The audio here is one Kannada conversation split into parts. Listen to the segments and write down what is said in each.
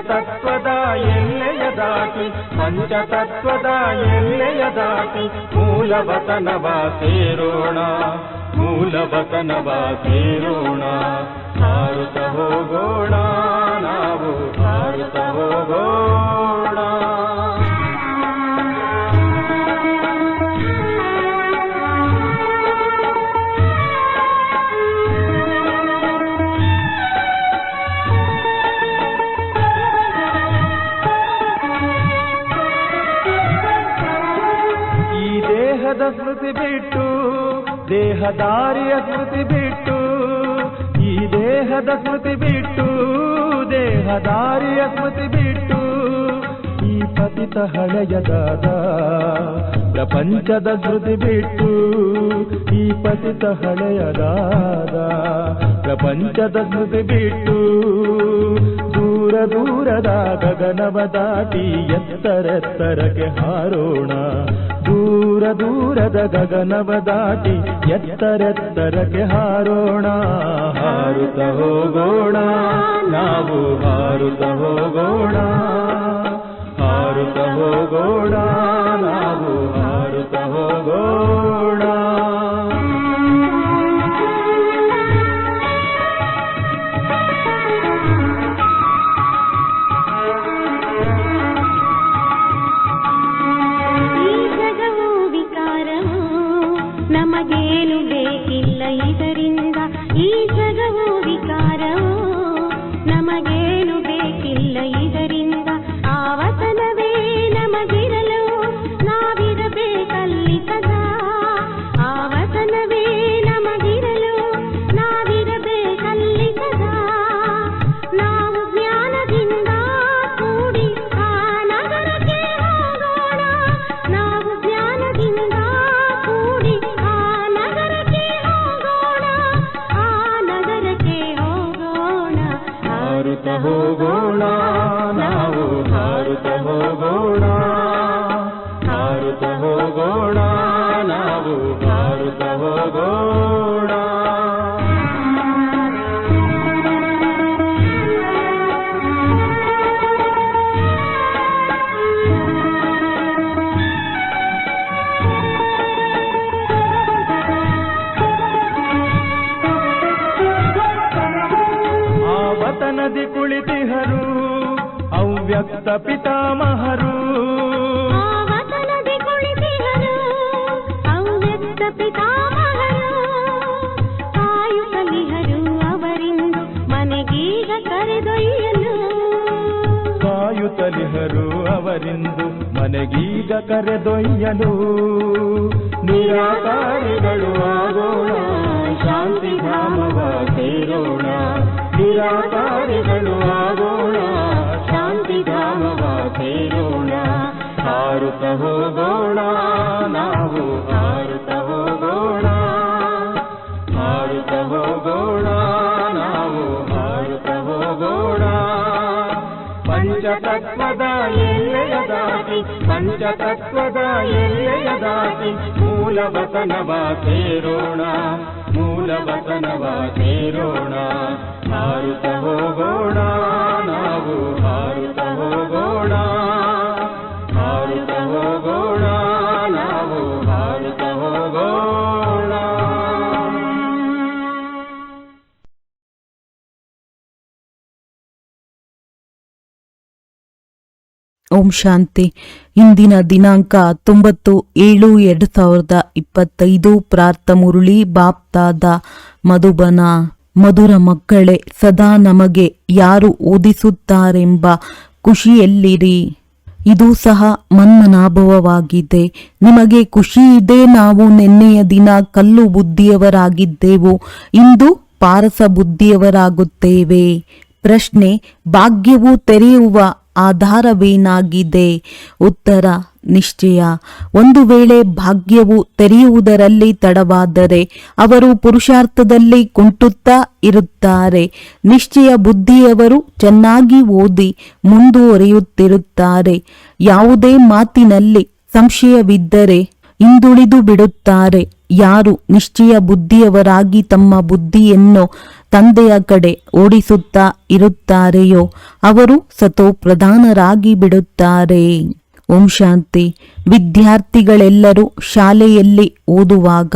ಪಂಚತತ್ವದ ಎಲ್ಲೆಯ ದಾಟಿ ಪಂಚತತ್ವದ ಎಲ್ಲೆಯ ದಾಟಿ ಮೂಲವತನವ ಸೇರೋಣ ಮೂಲವತನವ ಸೇರೋಣ. ಹಾರುತ್ತ ಹೋಗೋಣ, ನಾವು ಹಾರುತ್ತ ಹೋಗೋಣ. ದೇಹದಾರಿಯ ಕೃತಿ ಬಿಟ್ಟು, ಈ ದೇಹದ ಕೃತಿ ಬಿಟ್ಟು ದೇಹದಾರಿಯ ಕೃತಿ ಬಿಟ್ಟು, ಈ ಪತಿತ ಹಳೆಯದಾದ ಪ್ರಪಂಚದ ಕೃತಿ ಬಿಟ್ಟು, ಈ ಪತಿತ ಹಳೆಯದಾದ ಪ್ರಪಂಚದ ಕೃತಿ ಬಿಟ್ಟು, ದೂರ ದೂರದ ಗಗನವ ದಾಟಿ ಎತ್ತರೆತ್ತರಕ್ಕೆ ಹಾರೋಣ. ದೂರ ದೂರದ ಗಗನವ ದಾಟಿ ಎತ್ತರೆತ್ತರಕ್ಕೆ ಹಾರೋಣ. ಹಾರುತ್ತ ಹೋಗೋಣ, ನಾವು ಹಾರುತ್ತ ಹೋಗೋಣ. ಹಾರುತ್ತ ಹೋಗೋಣ, ನಾವು ಹಾರುತ್ತ ಹೋಗೋಣ. ಅವ್ಯಕ್ತ ಪಿತಾಮಹರು. ಕಾಯುತ್ತಲಿಹರು ಅವರಿಂದು ಮನೆಗೀಗ ಕರೆದೊಯ್ಯಲು. ಕಾಯುತ್ತಲಿಹರು ಅವರಿಂದು ಮನೆಗೀಗ ಕರೆದೊಯ್ಯಲು. ನಿರಾಕಾರಿಗಳು ಆಗೋಣ ಶಾಂತಿ ಧಾಮವ ಸೇರೋಣ ನಿರಾಕಾರಿಗಳು ಆಗೋಣ ಶಾಂತಿ ಧಾಮವ ಸೇರೋಣ ಹಾರುತ್ತ ಹೋಗೋಣ, ನಾವು ಹಾರುತ್ತ ಹೋಗೋಣ. ಹಾರುತ್ತ ಹೋಗೋಣ, ನಾವು ಹಾರುತ್ತ ಹೋಗೋಣ. ಪಂಚತತ್ವದ ಎಲ್ಲೆಯ ದಾಟಿ ಪಂಚತತ್ವದ ಎಲ್ಲೆಯ ದಾಟಿ ಮೂಲವತನವ ಸೇರೋಣ ಮೂಲವತನವ ಸೇರೋಣ ನಾವು ಹೋಗೋಣ. ನಾವು ಓಂ ಶಾಂತಿ. ಇಂದಿನ ದಿನಾಂಕ ತೊಂಬತ್ತು ಏಳು ಎರಡು ಸಾವಿರದ ಇಪ್ಪತ್ತೈದು. ಪ್ರಾರ್ಥ ಮುರುಳಿ ಬಾಪ್ತಾದ ಮಧುಬನ. ಮಧುರ ಮಕ್ಕಳೇ, ಸದಾ ನಮಗೆ ಯಾರು ಓದಿಸುತ್ತಾರೆಂಬ ಖುಷಿಯಲ್ಲಿರಿ. ಇದು ಸಹ ಮನ್ಮನಾಭವವಾಗಿದೆ. ನಿಮಗೆ ಖುಷಿ ಇದೆ, ನಾವು ನಿನ್ನೆಯ ದಿನ ಕಲ್ಲು ಬುದ್ಧಿಯವರಾಗಿದ್ದೆವು. ಇಂದು ಪಾರಸ ಬುದ್ಧಿಯವರಾಗುತ್ತೇವೆ. ಪ್ರಶ್ನೆ, ಭಾಗ್ಯವು ತೆರೆಯುವ ಆಧಾರವೇನಾಗಿದೆ? ಉತ್ತರ ನಿಶ್ಚಯ. ಒಂದು ವೇಳೆ ಭಾಗ್ಯವು ತೆರೆಯುವುದರಲ್ಲಿ ತಡವಾದರೆ ಅವರು ಪುರುಷಾರ್ಥದಲ್ಲಿ ಕುಂಟುತ್ತಾ ಇರುತ್ತಾರೆ. ನಿಶ್ಚಯ ಬುದ್ಧಿಯವರು ಚೆನ್ನಾಗಿ ಓದಿ ಮುಂದುವರಿಯುತ್ತಿರುತ್ತಾರೆ. ಯಾವುದೇ ಮಾತಿನಲ್ಲಿ ಸಂಶಯವಿದ್ದರೆ ಹಿಂದುಳಿದು ಬಿಡುತ್ತಾರೆ. ಯಾರು ನಿಶ್ಚಯ ಬುದ್ಧಿಯವರಾಗಿ ತಮ್ಮ ಬುದ್ಧಿಯನ್ನು ತಂದೆಯ ಕಡೆ ಓಡಿಸುತ್ತಾ ಇರುತ್ತಾರೆಯೋ ಅವರು ಸತೋ ಪ್ರಧಾನರಾಗಿ ಬಿಡುತ್ತಾರೆ. ಓಂ ಶಾಂತಿ. ವಿದ್ಯಾರ್ಥಿಗಳೆಲ್ಲರೂ ಶಾಲೆಯಲ್ಲಿ ಓದುವಾಗ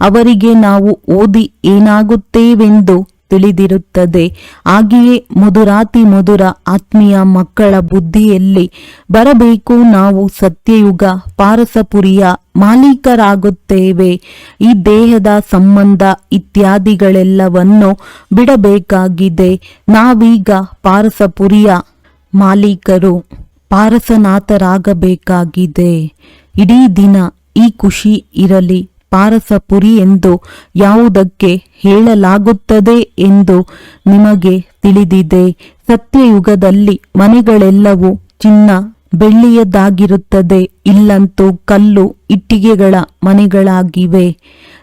ಅವರಿಗೆ ನಾವು ಓದಿ ಏನಾಗುತ್ತೇವೆಂದು ತಿಳಿದಿರುತ್ತದೆ. ಹಾಗೆಯೇ ಮಧುರಾತಿ ಮಧುರ ಆತ್ಮೀಯ ಮಕ್ಕಳ ಬುದ್ಧಿಯಲ್ಲಿ ಬರಬೇಕು ನಾವು ಸತ್ಯಯುಗ ಪಾರಸಪುರಿಯ ಮಾಲೀಕರಾಗುತ್ತೇವೆ. ಈ ದೇಹದ ಸಂಬಂಧ ಇತ್ಯಾದಿಗಳೆಲ್ಲವನ್ನು ಬಿಡಬೇಕಾಗಿದೆ. ನಾವೀಗ ಪಾರಸಪುರಿಯ ಮಾಲೀಕರು. ಪಾರಸನಾಥರಾಗಬೇಕಾಗಿದೆ. ಇಡೀ ದಿನ ಈ ಖುಷಿ ಇರಲಿ. ಪಾರಸಪುರಿ ಎಂದು ಯಾವುದಕ್ಕೆ ಹೇಳಲಾಗುತ್ತದೆ ಎಂದು ನಿಮಗೆ ತಿಳಿದಿದೆ. ಸತ್ಯಯುಗದಲ್ಲಿ ಮನೆಗಳೆಲ್ಲವೂ ಚಿನ್ನ ಬೆಳ್ಳಿಯದಾಗಿರುತ್ತದೆ ಇಲ್ಲಂತೂ ಕಲ್ಲು ಇಟ್ಟಿಗೆಗಳ ಮನೆಗಳಾಗಿವೆ.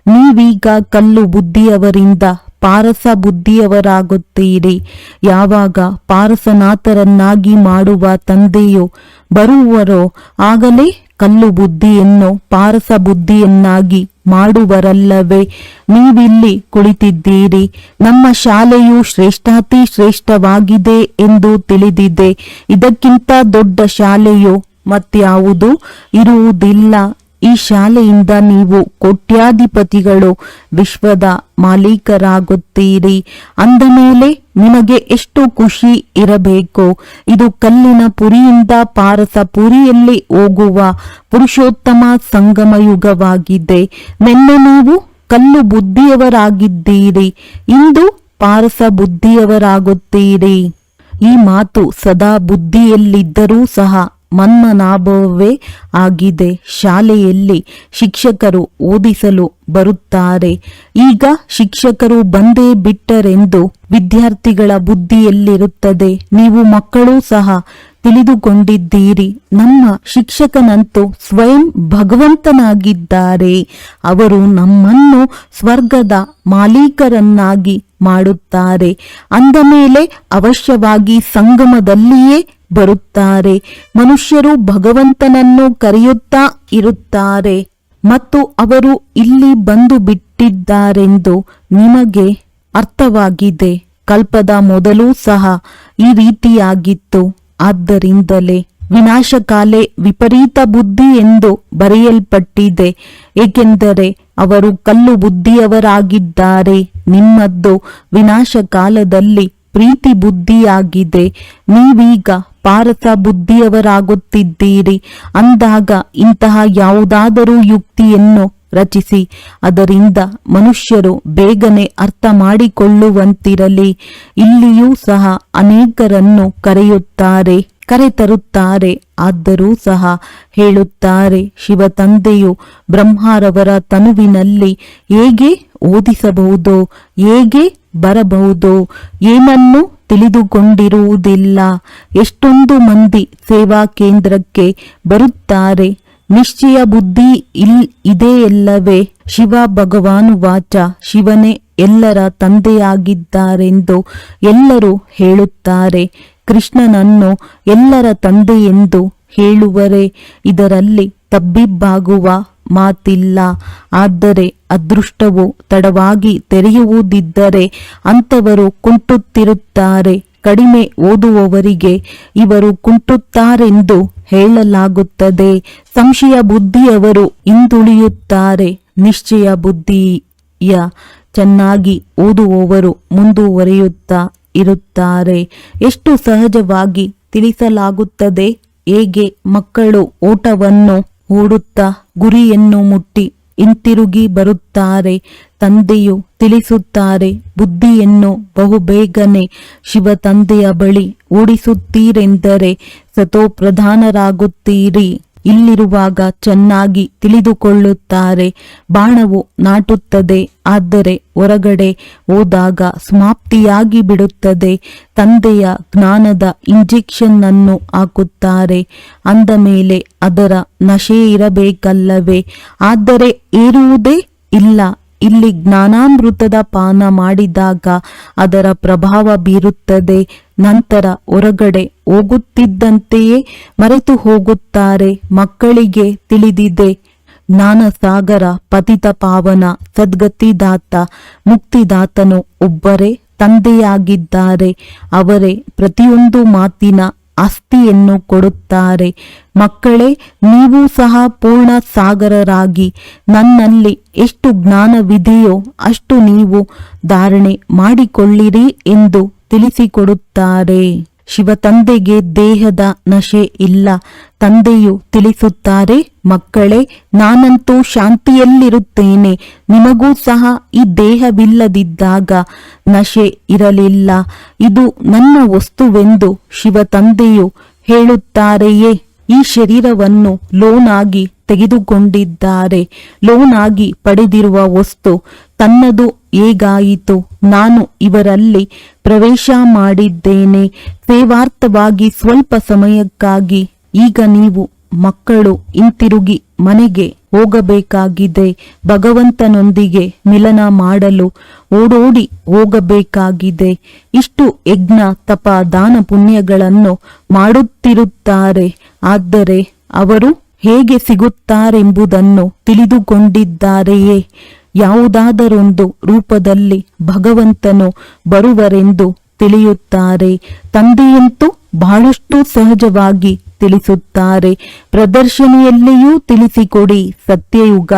ನೀವೀಗ ಕಲ್ಲು ಬುದ್ಧಿಯವರಿಂದ ಪಾರಸ ಬುದ್ಧಿಯವರಾಗುತ್ತೀರಿ. ಯಾವಾಗ ಪಾರಸನಾಥರನ್ನಾಗಿ ಮಾಡುವ ತಂದೆಯೋ ಬರುವರೋ ಆಗಲೇ ಕಲ್ಲು ಬುದ್ಧಿಯನ್ನು ಪಾರಸ ಬುದ್ಧಿಯನ್ನಾಗಿ ಮಾಡುವರಲ್ಲವೇ. ನೀವಿಲ್ಲಿ ಕುಳಿತಿದ್ದೀರಿ. ನಮ್ಮ ಶಾಲೆಯು ಶ್ರೇಷ್ಠಾತಿ ಶ್ರೇಷ್ಠವಾಗಿದೆ ಎಂದು ತಿಳಿದಿದೆ. ಇದಕ್ಕಿಂತ ದೊಡ್ಡ ಶಾಲೆಯು ಮತ್ಯಾವುದು ಇರುವುದಿಲ್ಲ. ಈ ಶಾಲೆಯಿಂದ ನೀವು ಕೋಟ್ಯಾಧಿಪತಿಗಳು ವಿಶ್ವದ ಮಾಲೀಕರಾಗುತ್ತೀರಿ. ಅಂದ ಮೇಲೆ ನಿಮಗೆ ಎಷ್ಟು ಖುಷಿ ಇರಬೇಕು? ಇದು ಕಲ್ಲಿನ ಪುರಿಯಿಂದ ಪಾರಸ ಪುರಿಯಲ್ಲಿ ಹೋಗುವ ಪುರುಷೋತ್ತಮ ಸಂಗಮ ಯುಗವಾಗಿದೆ ನಿನ್ನೆ ನೀವು ಕಲ್ಲು ಬುದ್ಧಿಯವರಾಗಿದ್ದೀರಿ. ಇಂದು ಪಾರಸ ಬುದ್ಧಿಯವರಾಗುತ್ತೀರಿ. ಈ ಮಾತು ಸದಾ ಬುದ್ಧಿಯಲ್ಲಿದ್ದರೂ ಸಹ ಮನ್ಮನಾಭವೇ ಆಗಿದೆ. ಶಾಲೆಯಲ್ಲಿ ಶಿಕ್ಷಕರು ಓದಿಸಲು ಬರುತ್ತಾರೆ. ಈಗ ಶಿಕ್ಷಕರು ಬಂದೇ ಬಿಟ್ಟರೆಂದು ವಿದ್ಯಾರ್ಥಿಗಳ ಬುದ್ಧಿಯಲ್ಲಿರುತ್ತದೆ. ನೀವು ಮಕ್ಕಳು ಸಹ ತಿಳಿದುಕೊಂಡಿದ್ದೀರಿ. ನಮ್ಮ ಶಿಕ್ಷಕನಂತೂ ಸ್ವಯಂ ಭಗವಂತನಾಗಿದ್ದಾರೆ. ಅವರು ನಮ್ಮನ್ನು ಸ್ವರ್ಗದ ಮಾಲೀಕರನ್ನಾಗಿ ಮಾಡುತ್ತಾರೆ. ಅಂದ ಮೇಲೆ ಅವಶ್ಯವಾಗಿ ಸಂಗಮದಲ್ಲಿಯೇ ಬರುತ್ತಾರೆ. ಮನುಷ್ಯರು ಭಗವಂತನನ್ನು ಕರೆಯುತ್ತಾ ಇರುತ್ತಾರೆ ಮತ್ತು ಅವರು ಇಲ್ಲಿ ಬಂದು ಬಿಟ್ಟಿದ್ದಾರೆಂದು ನಿಮಗೆ ಅರ್ಥವಾಗಿದೆ. ಕಲ್ಪದ ಮೊದಲೂ ಸಹ ಈ ರೀತಿಯಾಗಿತ್ತು. ಆದ್ದರಿಂದಲೇ ವಿನಾಶಕಾಲೆ ವಿಪರೀತ ಬುದ್ಧಿ ಎಂದು ಬರೆಯಲ್ಪಟ್ಟಿದೆ. ಏಕೆಂದರೆ ಅವರು ಕಲ್ಲು ಬುದ್ಧಿಯವರಾಗಿದ್ದಾರೆ. ನಿಮ್ಮದ್ದು ವಿನಾಶಕಾಲದಲ್ಲಿ ಪ್ರೀತಿ ಬುದ್ಧಿಯಾಗಿದೆ ನೀವೀಗ ಪಾರಸ ಬುದ್ಧಿಯವರಾಗುತ್ತಿದ್ದೀರಿ. ಅಂದಾಗ ಇಂತಹ ಯಾವುದಾದರೂ ಯುಕ್ತಿಯನ್ನು ರಚಿಸಿ, ಅದರಿಂದ ಮನುಷ್ಯರು ಬೇಗನೆ ಅರ್ಥ ಮಾಡಿಕೊಳ್ಳುವಂತಿರಲಿ. ಇಲ್ಲಿಯೂ ಸಹ ಅನೇಕರನ್ನು ಕರೆಯುತ್ತಾರೆ, ಕರೆತರುತ್ತಾರೆ, ಆದರೂ ಸಹ ಹೇಳುತ್ತಾರೆ ಶಿವ ತಂದೆಯು ಬ್ರಹ್ಮರವರ ತನುವಿನಲ್ಲಿ ಹೇಗೆ ಓದಿಸಬಹುದು, ಹೇಗೆ ಬರಬಹುದು. ಏನನ್ನು ತಿಳಿದುಕೊಂಡಿರುವುದಿಲ್ಲ. ಎಷ್ಟೊಂದು ಮಂದಿ ಸೇವಾ ಕೇಂದ್ರಕ್ಕೆ ಬರುತ್ತಾರೆ. ನಿಶ್ಚಯ ಬುದ್ಧಿ ಇಲ್ ಇದೆಯಲ್ಲವೇ ಶಿವ ಭಗವಾನು ವಾಚ. ಶಿವನೇ ಎಲ್ಲರ ತಂದೆಯಾಗಿದ್ದಾರೆಂದು ಎಲ್ಲರೂ ಹೇಳುತ್ತಾರೆ. ಕೃಷ್ಣನನ್ನು ಎಲ್ಲರ ತಂದೆಯೆಂದು ಹೇಳುವರೆ. ಇದರಲ್ಲಿ ತಬ್ಬಿಬ್ಬಾಗುವ ಮಾತಿಲ್ಲ. ಆದರೆ ಅದೃಷ್ಟವು ತಡವಾಗಿ ತೆರೆಯುವುದಿದ್ದರೆ ಅಂಥವರು ಕುಂಟುತ್ತಿರುತ್ತಾರೆ. ಕಡಿಮೆ ಓದುವವರಿಗೆ ಇವರು ಕುಂಟುತ್ತಾರೆಂದು ಹೇಳಲಾಗುತ್ತದೆ. ಸಂಶಯ ಬುದ್ಧಿಯವರು ಹಿಂದುಳಿಯುತ್ತಾರೆ. ನಿಶ್ಚಯ ಬುದ್ಧಿಯ ಚೆನ್ನಾಗಿ ಓದುವವರು ಮುಂದುವರಿಯುತ್ತಾ ಇರುತ್ತಾರೆ. ಎಷ್ಟು ಸಹಜವಾಗಿ ತಿಳಿಸಲಾಗುತ್ತದೆ? ಹೇಗೆ ಮಕ್ಕಳು ಓಟವನ್ನು ಓಡುತ್ತಾ ಗುರಿಯನ್ನು ಮುಟ್ಟಿ ಹಿಂತಿರುಗಿ ಬರುತ್ತಾರೆ ತಂದೆಯು ತಿಳಿಸುತ್ತಾರೆ ಬುದ್ಧಿಯನ್ನು ಬಹುಬೇಗನೆ ಶಿವ ತಂದೆಯ ಬಳಿ ಓಡಿಸುತ್ತೀರೆಂದರೆ ಸತೋಪ್ರಧಾನರಾಗುತ್ತೀರಿ. ಇಲ್ಲಿರುವಾಗ ಚೆನ್ನಾಗಿ ತಿಳಿದುಕೊಳ್ಳುತ್ತಾರೆ. ಬಾಣವು ನಾಟುತ್ತದೆ, ಆದರೆ ಹೊರಗಡೆ ಹೋದಾಗ ಸಮಾಪ್ತಿಯಾಗಿ ಬಿಡುತ್ತದೆ. ತಂದೆಯ ಜ್ಞಾನದ ಇಂಜೆಕ್ಷನ್ ಅನ್ನು ಹಾಕುತ್ತಾರೆ. ಅಂದ ಮೇಲೆ ಅದರ ನಶೆ ಇರಬೇಕಲ್ಲವೇ? ಆದರೆ ಏರುವುದೇ ಇಲ್ಲ. ಇಲ್ಲಿ ಜ್ಞಾನಾಮೃತದ ಪಾನ ಮಾಡಿದಾಗ ಅದರ ಪ್ರಭಾವ ಬೀರುತ್ತದೆ. ನಂತರ ಹೊರಗಡೆ ಹೋಗುತ್ತಿದ್ದಂತೆಯೇ ಮರೆತು ಹೋಗುತ್ತಾರೆ ಮಕ್ಕಳಿಗೆ ತಿಳಿದಿದೆ. ಜ್ಞಾನಸಾಗರ ಪತಿತ ಪಾವನ ಸದ್ಗತಿದಾತ, ಮುಕ್ತಿದಾತನು ಒಬ್ಬರೇ ತಂದೆಯಾಗಿದ್ದಾರೆ. ಅವರೇ ಪ್ರತಿಯೊಂದು ಮಾತಿನ ಆಸ್ತಿಯನ್ನು ಕೊಡುತ್ತಾರೆ. ಮಕ್ಕಳೇ, ನೀವು ಸಹ ಪೂರ್ಣ ಸಾಗರರಾಗಿ ನನ್ನಲ್ಲಿ ಎಷ್ಟು ಜ್ಞಾನವಿದೆಯೋ ಅಷ್ಟು ನೀವು ಧಾರಣೆ ಮಾಡಿಕೊಳ್ಳಿರಿ ಎಂದು ತಿಳಿಸಿಕೊಡುತ್ತಾರೆ. ಶಿವತಂದೆಗೆ ದೇಹದ ನಶೆ ಇಲ್ಲ. ತಂದೆಯು ತಿಳಿಸುತ್ತಾರೆ, ಮಕ್ಕಳೇ, ನಾನಂತೂ ಶಾಂತಿಯಲ್ಲಿರುತ್ತೇನೆ. ನಿಮಗೂ ಸಹ ಈ ದೇಹವಿಲ್ಲದಿದ್ದಾಗ ನಶೆ ಇರಲಿಲ್ಲ. ಇದು ನನ್ನ ವಸ್ತುವೆಂದು ಶಿವ ತಂದೆಯು ಹೇಳುತ್ತಾರೆಯೇ. ಈ ಶರೀರವನ್ನು ಲೋನಾಗಿ ತೆಗೆದುಕೊಂಡಿದ್ದಾರೆ. ಲೋನಾಗಿ ಪಡೆದಿರುವ ವಸ್ತು ತನ್ನದು ಹೇಗಾಯಿತು? ನಾನು ಇವರಲ್ಲಿ ಪ್ರವೇಶ ಮಾಡಿದ್ದೇನೆ. ಸೇವಾರ್ಥವಾಗಿ ಸ್ವಲ್ಪ ಸಮಯಕ್ಕಾಗಿ. ಈಗ ನೀವು ಮಕ್ಕಳು, ಹಿಂತಿರುಗಿ ಮನೆಗೆ ಹೋಗಬೇಕಾಗಿದೆ. ಭಗವಂತನೊಂದಿಗೆ ಮಿಲನ ಮಾಡಲು ಓಡೋಡಿ ಹೋಗಬೇಕಾಗಿದೆ. ಇಷ್ಟು ಯಜ್ಞ, ತಪ, ದಾನ ಪುಣ್ಯಗಳನ್ನು ಮಾಡುತ್ತಿರುತ್ತಾರೆ. ಆದರೆ ಅವರು ಹೇಗೆ ಸಿಗುತ್ತಾರೆಂಬುದನ್ನು ತಿಳಿದುಕೊಂಡಿದ್ದಾರೆಯೇ? ಯಾವುದಾದರೊಂದು ರೂಪದಲ್ಲಿ ಭಗವಂತನು ಬರುವರೆಂದು ತಿಳಿಯುತ್ತಾರೆ. ತಂದೆಯಂತೂ ಬಹಳಷ್ಟು ಸಹಜವಾಗಿ ತಿಳಿಸುತ್ತಾರೆ. ಪ್ರದರ್ಶನಿಯಲ್ಲಿಯೂ ತಿಳಿಸಿಕೊಡಿ. ಸತ್ಯಯುಗ,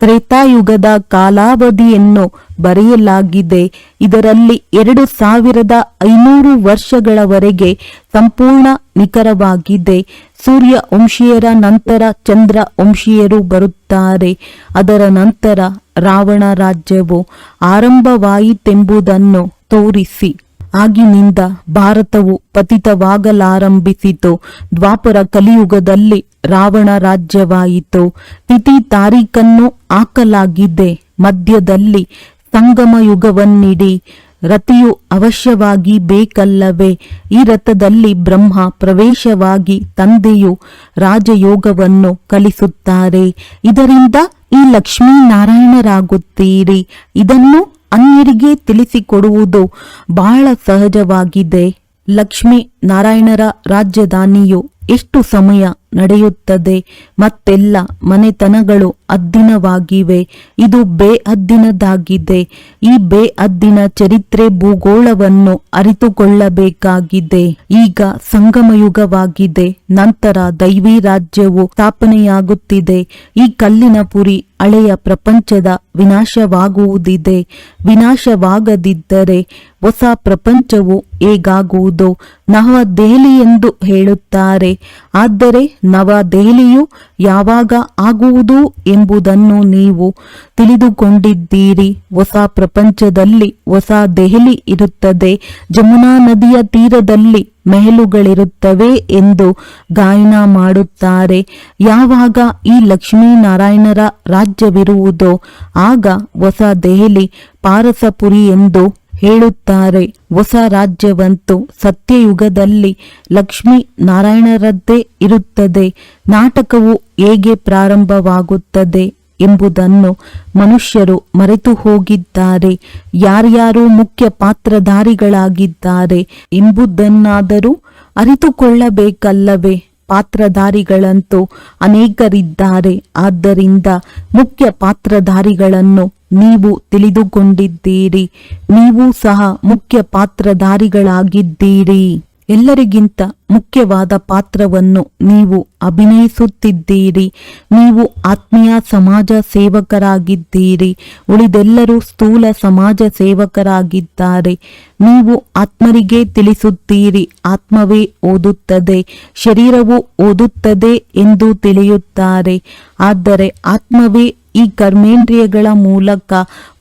ತ್ರೇತಾಯುಗದ ಕಾಲಾವಧಿಯನ್ನು ಬರೆಯಲಾಗಿದೆ. ಇದರಲ್ಲಿ ಎರಡು ಸಾವಿರದ ಐನೂರು ವರ್ಷಗಳವರೆಗೆ ಸಂಪೂರ್ಣ ನಿಖರವಾಗಿದೆ. ಸೂರ್ಯ ವಂಶೀಯರ ನಂತರ ಚಂದ್ರ ವಂಶೀಯರು ಬರುತ್ತಾರೆ. ಅದರ ನಂತರ ರಾವಣ ರಾಜ್ಯವು ಆರಂಭವಾಯಿತೆಂಬುದನ್ನು ತೋರಿಸಿ. ಆಗಿನಿಂದ ಭಾರತವು ಪತಿತವಾಗಲಾರಂಭಿಸಿತು. ದ್ವಾಪರ ಕಲಿಯುಗದಲ್ಲಿ ರಾವಣ ರಾಜ್ಯವಾಯಿತು. ತಿಥಿ ತಾರೀಖನ್ನು ಹಾಕಲಾಗಿದೆ. ಮಧ್ಯದಲ್ಲಿ ಸಂಗಮ ಯುಗವನ್ನಿಡಿ ರತಿಯು ಅವಶ್ಯವಾಗಿ ಬೇಕಲ್ಲವೇ? ಈ ರಥದಲ್ಲಿ ಬ್ರಹ್ಮ ಪ್ರವೇಶವಾಗಿ ತಂದೆಯು ರಾಜಯೋಗವನ್ನು ಕಲಿಸುತ್ತಾರೆ. ಇದರಿಂದ ಈ ಲಕ್ಷ್ಮೀನಾರಾಯಣರಾಗುತ್ತೀರಿ. ಇದನ್ನು ಅನ್ಯರಿಗೆ ತಿಳಿಸಿಕೊಡುವುದು ಬಹಳ ಸಹಜವಾಗಿದೆ. ಲಕ್ಷ್ಮೀ ನಾರಾಯಣರ ರಾಜಧಾನಿಯು ಎಷ್ಟು ಸಮಯ ನಡೆಯುತ್ತದೆ. ಮತ್ತೆಲ್ಲ ಮನೆತನಗಳು ಅದ್ದಿನವಾಗಿವೆ. ಇದು ಬೇ ಅದ್ದಿನದಾಗಿದೆ ಈ ಬೇ ಅದ್ದಿನ ಚರಿತ್ರೆ ಭೂಗೋಳವನ್ನು ಅರಿತುಕೊಳ್ಳಬೇಕಾಗಿದೆ. ಈಗ ಸಂಗಮಯುಗವಾಗಿದೆ. ನಂತರ ದೈವಿ ರಾಜ್ಯವು ಸ್ಥಾಪನೆಯಾಗುತ್ತಿದೆ. ಈ ಕಲ್ಲಿನ ಪುರಿ ಹಳೆಯ ಪ್ರಪಂಚದ ವಿನಾಶವಾಗುವುದಿದೆ. ವಿನಾಶವಾಗದಿದ್ದರೆ ಹೊಸ ಪ್ರಪಂಚವು ಹೇಗಾಗುವುದು? ನವದೆಹಲಿ ಎಂದು ಹೇಳುತ್ತಾರೆ. ಆದರೆ ನವದೆಹಲಿಯು ಯಾವಾಗ ಆಗುವುದು ಎಂಬುದನ್ನು ನೀವು ತಿಳಿದುಕೊಂಡಿದ್ದೀರಿ. ಹೊಸ ಪ್ರಪಂಚದಲ್ಲಿ ಹೊಸ ದೆಹಲಿ ಇರುತ್ತದೆ. ಜಮುನಾ ನದಿಯ ತೀರದಲ್ಲಿ ಮೆಹಲುಗಳಿರುತ್ತವೆ ಎಂದು ಗಾಯನ ಮಾಡುತ್ತಾರೆ. ಯಾವಾಗ ಈ ಲಕ್ಷ್ಮೀನಾರಾಯಣರ ರಾಜ್ಯವಿರುವುದೋ ಆಗ ಹೊಸ ದೆಹಲಿ ಪಾರಸಪುರಿ ಎಂದು ಹೇಳುತ್ತಾರೆ. ಹೊಸ ರಾಜ್ಯವಂತೂ ಸತ್ಯಯುಗದಲ್ಲಿ ಲಕ್ಷ್ಮೀ ನಾರಾಯಣರದ್ದೇ ಇರುತ್ತದೆ. ನಾಟಕವು ಹೇಗೆ ಪ್ರಾರಂಭವಾಗುತ್ತದೆ ಎಂಬುದನ್ನು ಮನುಷ್ಯರು ಮರೆತು ಹೋಗಿದ್ದಾರೆ. ಯಾರ್ಯಾರು ಮುಖ್ಯ ಪಾತ್ರಧಾರಿಗಳಾಗಿದ್ದಾರೆ ಎಂಬುದನ್ನಾದರೂ ಅರಿತುಕೊಳ್ಳಬೇಕಲ್ಲವೇ? ಪಾತ್ರಧಾರಿಗಳಂತೂ ಅನೇಕರಿದ್ದಾರೆ. ಆದ್ದರಿಂದ ಮುಖ್ಯ ಪಾತ್ರಧಾರಿಗಳನ್ನು ನೀವು ತಿಳಿದುಕೊಂಡಿದ್ದೀರಿ. ನೀವು ಸಹ ಮುಖ್ಯ ಪಾತ್ರಧಾರಿಗಳಾಗಿದ್ದೀರಿ. ಎಲ್ಲರಿಗಿಂತ ಮುಖ್ಯವಾದ ಪಾತ್ರವನ್ನು ನೀವು ಅಭಿನಯಿಸುತ್ತಿದ್ದೀರಿ. ನೀವು ಆತ್ಮೀಯ ಸಮಾಜ ಸೇವಕರಾಗಿದ್ದೀರಿ. ಉಳಿದೆಲ್ಲರೂ ಸ್ಥೂಲ ಸಮಾಜ ಸೇವಕರಾಗಿದ್ದಾರೆ. ನೀವು ಆತ್ಮರಿಗೆ ತಿಳಿಸುತ್ತೀರಿ. ಆತ್ಮವೇ ಓದುತ್ತದೆ. ಶರೀರವು ಓದುತ್ತದೆ ಎಂದು ತಿಳಿಯುತ್ತಾರೆ. ಆದರೆ ಆತ್ಮವೇ ಈ ಕರ್ಮೇಂದ್ರಿಯಗಳ ಮೂಲಕ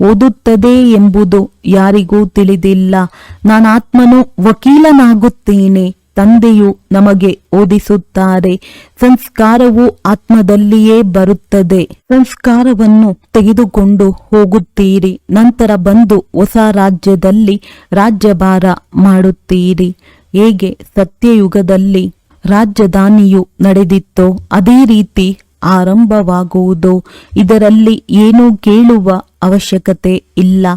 ಓದುತ್ತದೆ ಎಂಬುದು ಯಾರಿಗೂ ತಿಳಿದಿಲ್ಲ. ನಾನಾತ್ಮನು ವಕೀಲನಾಗುತ್ತೇನೆ, ತಂದೆಯು ನಮಗೆ ಓದಿಸುತ್ತಾರೆ. ಸಂಸ್ಕಾರವು ಆತ್ಮದಲ್ಲಿಯೇ ಬರುತ್ತದೆ. ಸಂಸ್ಕಾರವನ್ನು ತೆಗೆದುಕೊಂಡು ಹೋಗುತ್ತೀರಿ, ನಂತರ ಬಂದು ಹೊಸ ರಾಜ್ಯದಲ್ಲಿ ರಾಜ್ಯಭಾರ ಮಾಡುತ್ತೀರಿ. ಹೇಗೆ ಸತ್ಯಯುಗದಲ್ಲಿ ರಾಜಧಾನಿಯು ನಡೆದಿತ್ತೋ ಅದೇ ರೀತಿ ಆರಂಭವಾಗುವುದು. ಇದರಲ್ಲಿ ಏನೂ ಕೇಳುವ ಅವಶ್ಯಕತೆ ಇಲ್ಲ.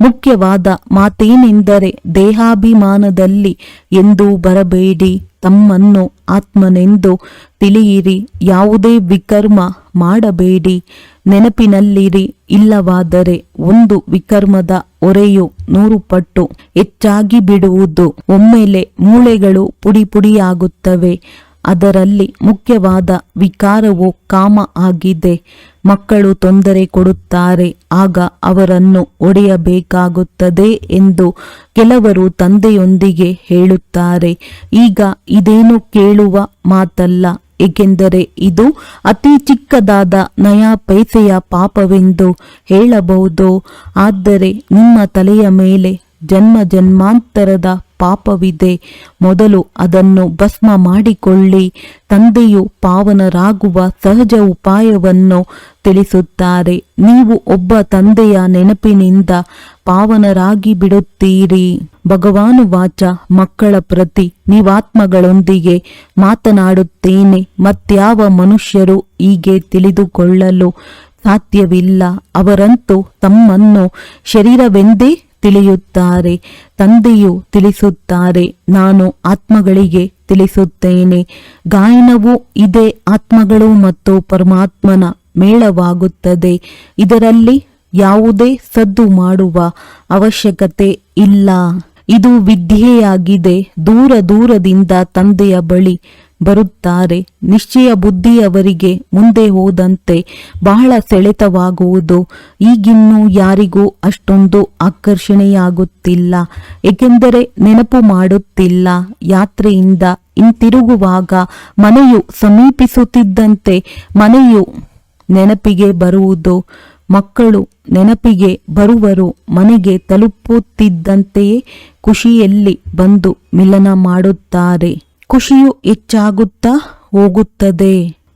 ಮುಖ್ಯವಾದ ಮಾತೇನೆಂದರೆ ದೇಹಾಭಿಮಾನದಲ್ಲಿ ಎಂದೂ ಬರಬೇಡಿ. ತಮ್ಮನ್ನು ಆತ್ಮನೆಂದು ತಿಳಿಯಿರಿ. ಯಾವುದೇ ವಿಕರ್ಮ ಮಾಡಬೇಡಿ. ನೆನಪಿನಲ್ಲಿರಿ. ಇಲ್ಲವಾದರೆ ಒಂದು ವಿಕರ್ಮದ ಒರೆಯು ನೂರು ಪಟ್ಟು ಹೆಚ್ಚಾಗಿ ಬಿಡುವುದು. ಒಮ್ಮೆಲೆ ಮೂಳೆಗಳು ಪುಡಿ ಪುಡಿಯಾಗುತ್ತವೆ. ಅದರಲ್ಲಿ ಮುಖ್ಯವಾದ ವಿಕಾರವು ಕಾಮ ಆಗಿದೆ. ಮಕ್ಕಳು ತೊಂದರೆ ಕೊಡುತ್ತಾರೆ, ಆಗ ಅವರನ್ನು ಒಡೆಯಬೇಕಾಗುತ್ತದೆ ಎಂದು ಕೆಲವರು ತಂದೆಯೊಂದಿಗೆ ಹೇಳುತ್ತಾರೆ. ಈಗ ಇದೇನು ಕೇಳುವ ಮಾತಲ್ಲ, ಏಕೆಂದರೆ ಇದು ಅತಿ ಚಿಕ್ಕದಾದ ನಯಾ ಪೈಸೆಯ ಪಾಪವೆಂದು ಹೇಳಬಹುದು. ಆದರೆ ನಿಮ್ಮ ತಲೆಯ ಮೇಲೆ ಜನ್ಮ ಜನ್ಮಾಂತರದ ಪಾಪವಿದೆ. ಮೊದಲು ಅದನ್ನು ಭಸ್ಮ ಮಾಡಿಕೊಳ್ಳಿ. ತಂದೆಯು ಪಾವನರಾಗುವ ಸಹಜ ಉಪಾಯವನ್ನು ತಿಳಿಸುತ್ತಾರೆ. ನೀವು ಒಬ್ಬ ತಂದೆಯ ನೆನಪಿನಿಂದ ಪಾವನರಾಗಿ ಬಿಡುತ್ತೀರಿ. ಭಗವಾನು ವಾಚ ಮಕ್ಕಳ ಪ್ರತಿ ನೀವಾತ್ಮಗಳೊಂದಿಗೆ ಮಾತನಾಡುತ್ತೇನೆ. ಮತ್ಯಾವ ಮನುಷ್ಯರು ಹೀಗೆ ತಿಳಿದುಕೊಳ್ಳಲು ಸಾಧ್ಯವಿಲ್ಲ. ಅವರಂತೂ ತಮ್ಮನ್ನು ಶರೀರವೆಂದೇ ತಿಳಿಯುತ್ತಾರೆ, ತಂದೆಯು ತಿಳಿಸುತ್ತಾರೆ, ನಾನು ಆತ್ಮಗಳಿಗೆ ತಿಳಿಸುತ್ತೇನೆ. ಗಾಯನವು ಇದೇ ಆತ್ಮಗಳು ಮತ್ತು ಪರಮಾತ್ಮನ ಮೇಳವಾಗುತ್ತದೆ. ಇದರಲ್ಲಿ ಯಾವುದೇ ಸದ್ದು ಮಾಡುವ ಅವಶ್ಯಕತೆ ಇಲ್ಲ. ಇದು ವಿದ್ಯೆಯಾಗಿದೆ. ದೂರ ದೂರದಿಂದ ತಂದೆಯ ಬಳಿ ಬರುತ್ತಾರೆ. ನಿಶ್ಚಯ ಬುದ್ಧಿಯವರಿಗೆ ಮುಂದೆ ಹೋದಂತೆ ಬಹಳ ಸೆಳೆತವಾಗುವುದು. ಈಗಿನ್ನೂ ಯಾರಿಗೂ ಅಷ್ಟೊಂದು ಆಕರ್ಷಣೆಯಾಗುತ್ತಿಲ್ಲ. ಏಕೆಂದರೆ ನೆನಪು ಮಾಡುತ್ತಿಲ್ಲ. ಯಾತ್ರೆಯಿಂದ ಹಿಂತಿರುಗುವಾಗ ಮನೆಯು ಸಮೀಪಿಸುತ್ತಿದ್ದಂತೆ ಮನೆಯು ನೆನಪಿಗೆ ಬರುವುದು. ಮಕ್ಕಳು ನೆನಪಿಗೆ ಬರುವರು. ಮನೆಗೆ ತಲುಪುತ್ತಿದ್ದಂತೆಯೇ ಖುಷಿಯಲ್ಲಿ ಬಂದು ಮಿಲನ ಮಾಡುತ್ತಾರೆ. ಖುಷಿಯು ಹೆಚ್ಚಾಗುತ್ತಾ ಹೋಗುತ್ತದೆ.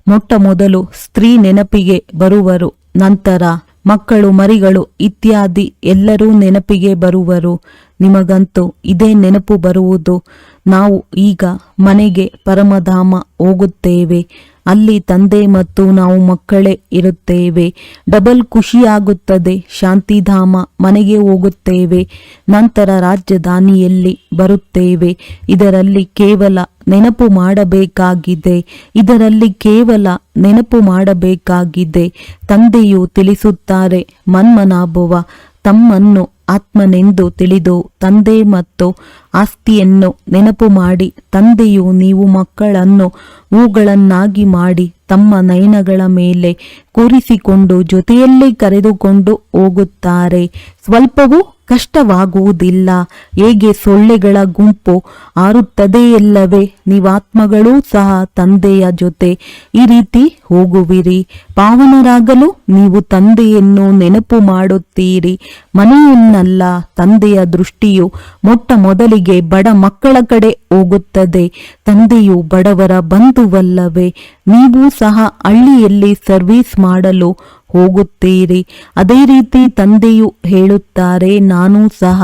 ಮೊಟ್ಟ ಮೊದಲು ಸ್ತ್ರೀ ನೆನಪಿಗೆ ಬರುವರು, ನಂತರ ಮಕ್ಕಳು, ಮರಿಗಳು ಇತ್ಯಾದಿ ಎಲ್ಲರೂ ನೆನಪಿಗೆ ಬರುವರು. ನಿಮಗಂತೂ ಇದೇ ನೆನಪು ಬರುವುದು. ನಾವು ಈಗ ಮನೆಗೆ ಪರಮಧಾಮ ಹೋಗುತ್ತೇವೆ. ಅಲ್ಲಿ ತಂದೆ ಮತ್ತು ನಾವು ಮಕ್ಕಳೇ ಇರುತ್ತೇವೆ. ಡಬಲ್ ಖುಷಿಯಾಗುತ್ತದೆ. ಶಾಂತಿಧಾಮ ಮನೆಗೆ ಹೋಗುತ್ತೇವೆ. ನಂತರ ರಾಜಧಾನಿಯಲ್ಲಿ ಬರುತ್ತೇವೆ. ಇದರಲ್ಲಿ ಕೇವಲ ನೆನಪು ಮಾಡಬೇಕಾಗಿದೆ. ಇದರಲ್ಲಿ ಕೇವಲ ನೆನಪು ಮಾಡಬೇಕಾಗಿದೆ. ತಂದೆಯು ತಿಳಿಸುತ್ತಾರೆ, ಮನ್ಮನಾಭವ, ತಮ್ಮನ್ನು ಆತ್ಮನೆಂದು ತಿಳಿದು ತಂದೆ ಮತ್ತು ಆಸ್ತಿಯನ್ನು ನೆನಪು ಮಾಡಿ, ತಂದೆಯು ನೀವು ಮಕ್ಕಳನ್ನು ಹೂಗಳನ್ನಾಗಿ ಮಾಡಿ, ತಮ್ಮ ನಯನಗಳ ಮೇಲೆ ಕೂರಿಸಿಕೊಂಡು ಜೊತೆಯಲ್ಲೇ ಕರೆದುಕೊಂಡು ಹೋಗುತ್ತಾರೆ. ಸ್ವಲ್ಪವೂ ಕಷ್ಟವಾಗುವುದಿಲ್ಲ. ಹೇಗೆ ಸೊಳ್ಳೆಗಳ ಗುಂಪು ಆರುತ್ತದೆಯಲ್ಲವೇ? ನೀವಾತ್ಮಗಳೂ ಸಹ ತಂದೆಯ ಜೊತೆ ಈ ರೀತಿ ಹೋಗುವಿರಿ. ಪಾವನರಾಗಲು ನೀವು ತಂದೆಯನ್ನು ನೆನಪು ಮಾಡುತ್ತೀರಿ. ಮನೆಯನ್ನಲ್ಲ, ತಂದೆಯ ದೃಷ್ಟಿಯು ಮೊಟ್ಟ ಮೊದಲಿಗೆ ಬಡ ಮಕ್ಕಳ ಕಡೆ ಹೋಗುತ್ತದೆ. ತಂದೆಯು ಬಡವರ ಬಂಧುವಲ್ಲವೇ? ನೀವು ಸಹ ಹಳ್ಳಿಯಲ್ಲಿ ಸರ್ವಿಸ್ ಮಾಡಲು ಹೋಗುತ್ತೀರಿ. ಅದೇ ರೀತಿ ತಂದೆಯು ಹೇಳುತ್ತಾರೆ, ನಾನು ಸಹ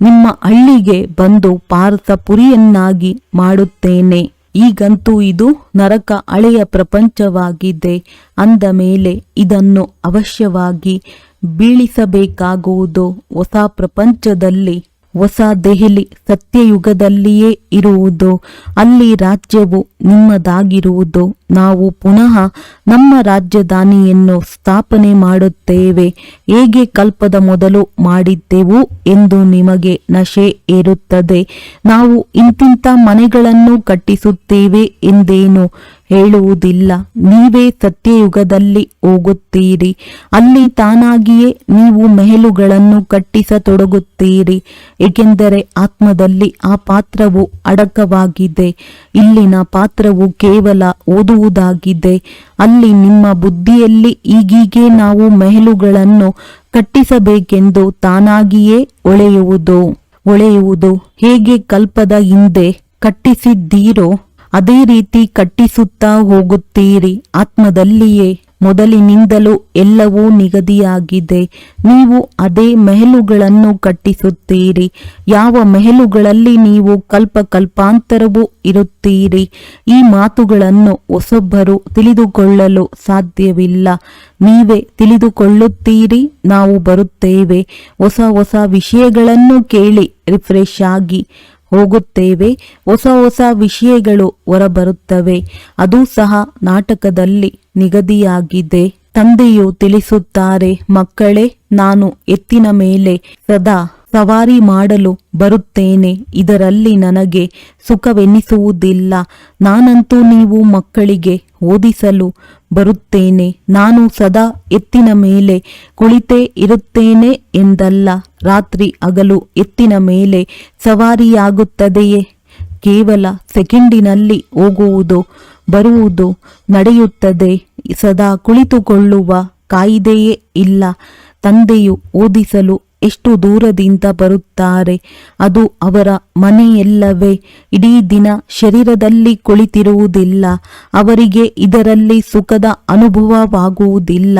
ನಿಮ್ಮ ಹಳ್ಳಿಗೆ ಬಂದು ಪಾರಸಪುರಿಯನ್ನಾಗಿ ಮಾಡುತ್ತೇನೆ. ಈಗಂತೂ ಇದು ನರಕ ಹಳೆಯ ಪ್ರಪಂಚವಾಗಿದೆ. ಅಂದ ಮೇಲೆ ಇದನ್ನು ಅವಶ್ಯವಾಗಿ ಬೀಳಿಸಬೇಕಾಗುವುದು. ಹೊಸ ಪ್ರಪಂಚದಲ್ಲಿ, ಹೊಸ ದೆಹಲಿ ಸತ್ಯಯುಗದಲ್ಲಿಯೇ ಇರುವುದು. ಅಲ್ಲಿ ರಾಜ್ಯವು ನಿಮ್ಮದಾಗಿರುವುದು. ನಾವು ಪುನಃ ನಮ್ಮ ರಾಜಧಾನಿಯನ್ನು ಸ್ಥಾಪನೆ ಮಾಡುತ್ತೇವೆ. ಹೇಗೆ ಕಲ್ಪದ ಮೊದಲು ಮಾಡಿದ್ದೆವು ಎಂದು ನಿಮಗೆ ನಶೆ ಏರುತ್ತದೆ. ನಾವು ಇಂತಿಂತ ಮನೆಗಳನ್ನು ಕಟ್ಟಿಸುತ್ತೇವೆ ಎಂದೇನು ಹೇಳುವುದಿಲ್ಲ. ನೀವೇ ಸತ್ಯಯುಗದಲ್ಲಿ ಹೋಗುತ್ತೀರಿ. ಅಲ್ಲಿ ತಾನಾಗಿಯೇ ನೀವು ಮೆಹಲುಗಳನ್ನು ಕಟ್ಟಿಸತೊಡಗುತ್ತೀರಿ. ಏಕೆಂದರೆ ಆತ್ಮದಲ್ಲಿ ಆ ಪಾತ್ರವು ಅಡಕವಾಗಿದೆ. ಇಲ್ಲಿನ ಪಾತ್ರವು ಕೇವಲ ಓದುವುದಾಗಿದೆ ಅಲ್ಲಿ ನಿಮ್ಮ ಬುದ್ಧಿಯಲ್ಲಿ ಈಗೀಗೆ ನಾವು ಮೆಹಲುಗಳನ್ನು ಕಟ್ಟಿಸಬೇಕೆಂದು ತಾನಾಗಿಯೇ ಒಳೆಯುವುದು. ಒಳೆಯುವುದು. ಹೇಗೆ ಕಲ್ಪದ ಹಿಂದೆ ಕಟ್ಟಿಸಿದ್ದೀರೋ, ಅದೇ ರೀತಿ ಕಟ್ಟಿಸುತ್ತಾ ಹೋಗುತ್ತೀರಿ. ಆತ್ಮದಲ್ಲಿಯೇ ಮೊದಲಿನಿಂದಲೂ ಎಲ್ಲವೂ ನಿಗದಿಯಾಗಿದೆ. ನೀವು ಅದೇ ಮೆಹಲುಗಳನ್ನು ಕಟ್ಟಿಸುತ್ತೀರಿ. ಯಾವ ಮೆಹಲುಗಳಲ್ಲಿ ನೀವು ಕಲ್ಪ ಕಲ್ಪಾಂತರವೂ ಇರುತ್ತೀರಿ. ಈ ಮಾತುಗಳನ್ನು ಹೊಸೊಬ್ಬರು ತಿಳಿದುಕೊಳ್ಳಲು ಸಾಧ್ಯವಿಲ್ಲ. ನೀವೇ ತಿಳಿದುಕೊಳ್ಳುತ್ತೀರಿ, ನಾವು ಬರುತ್ತೇವೆ. ಹೊಸ ಹೊಸ ವಿಷಯಗಳನ್ನು ಕೇಳಿ, ರಿಫ್ರೆಶ್ ಆಗಿ. ಹೋಗುತ್ತೇವೆ. ಹೊಸ ಹೊಸ ವಿಷಯಗಳು ಹೊರಬರುತ್ತವೆ. ಅದು ಸಹ ನಾಟಕದಲ್ಲಿ ನಿಗದಿಯಾಗಿದೆ. ತಂದೆಯು ತಿಳಿಸುತ್ತಾರೆ, ಮಕ್ಕಳೇ, ನಾನು ಎತ್ತಿನ ಮೇಲೆ ಸದಾ ಸವಾರಿ ಮಾಡಲು ಬರುತ್ತೇನೆ. ಇದರಲ್ಲಿ ನನಗೆ ಸುಖವೆನಿಸುವುದಿಲ್ಲ. ನಾನಂತೂ ನೀವು ಮಕ್ಕಳಿಗೆ ಓದಿಸಲು ಬರುತ್ತೇನೆ. ನಾನು ಸದಾ ಎತ್ತಿನ ಮೇಲೆ ಕುಳಿತೇ ಇರುತ್ತೇನೆ ಎಂದಲ್ಲ. ರಾತ್ರಿ ಹಗಲು ಎತ್ತಿನ ಮೇಲೆ ಸವಾರಿಯಾಗುತ್ತದೆಯೇ? ಕೇವಲ ಸೆಕೆಂಡಿನಲ್ಲಿ ಹೋಗುವುದು, ಬರುವುದು ನಡೆಯುತ್ತದೆ. ಸದಾ ಕುಳಿತುಕೊಳ್ಳುವ ಕಾಯಿದೆಯೇ ಇಲ್ಲ. ತಂದೆಯು ಓದಿಸಲು ಎಷ್ಟು ದೂರದಿಂದ ಬರುತ್ತಾರೆ? ಅದು ಅವರ ಮನೆಯಲ್ಲವೇ? ಇಡೀ ದಿನ ಶರೀರದಲ್ಲಿ ಕುಳಿತಿರುವುದಿಲ್ಲ. ಅವರಿಗೆ ಇದರಲ್ಲಿ ಸುಖದ ಅನುಭವವಾಗುವುದಿಲ್ಲ.